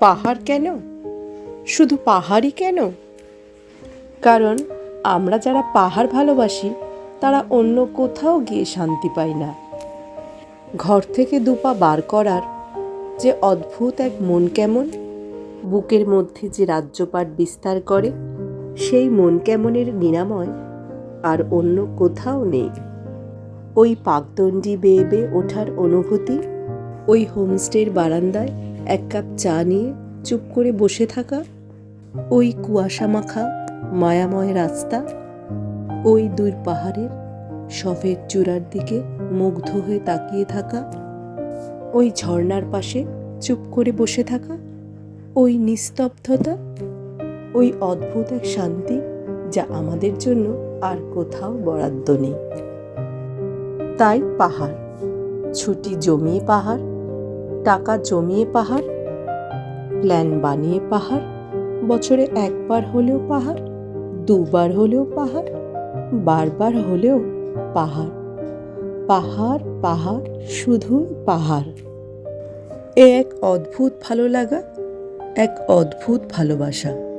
পাহাড় কেন? শুধু পাহাড়ই কেন? কারণ আমরা যারা পাহাড় ভালোবাসি, তারা অন্য কোথাও গিয়ে শান্তি পাই না। ঘর থেকে দুপা বার করার যে অদ্ভুত এক মন কেমন, বুকের মধ্যে যে রাজ্যপাট বিস্তার করে সেই মন কেমনের নিরাময়, আর অন্য কোথাও নেই। ওই পাকদণ্ডি বেয়ে বেয়ে ওঠার অনুভূতি, ওই হোমস্টের বারান্দায় এক কাপ চা নিয়ে চুপ করে বসে থাকা, ওই কুয়াশা মাখা মায়াময় রাস্তা, ওই দুই পাহাড়ের সফেদ চূড়ার দিকে মুগ্ধ হয়ে তাকিয়ে থাকা, ওই ঝর্ণার পাশে চুপ করে বসে থাকা, ওই নিস্তব্ধতা ওই অদ্ভুত এক শান্তি যা আমাদের জন্য আর কোথাও বরাদ্দ নেই। তাই পাহাড়, ছুটি জমিয়ে পাহাড়, টাকা জমিয়ে পাহাড়, প্ল্যান বানিয়ে পাহাড়, বছরে একবার হলেও পাহাড়, দুবার হলেও পাহাড়, বারবার হলেও পাহাড়। পাহাড় পাহাড় শুধু পাহাড়। এ এক অদ্ভুত ভালো লাগা, এক অদ্ভুত ভালোবাসা।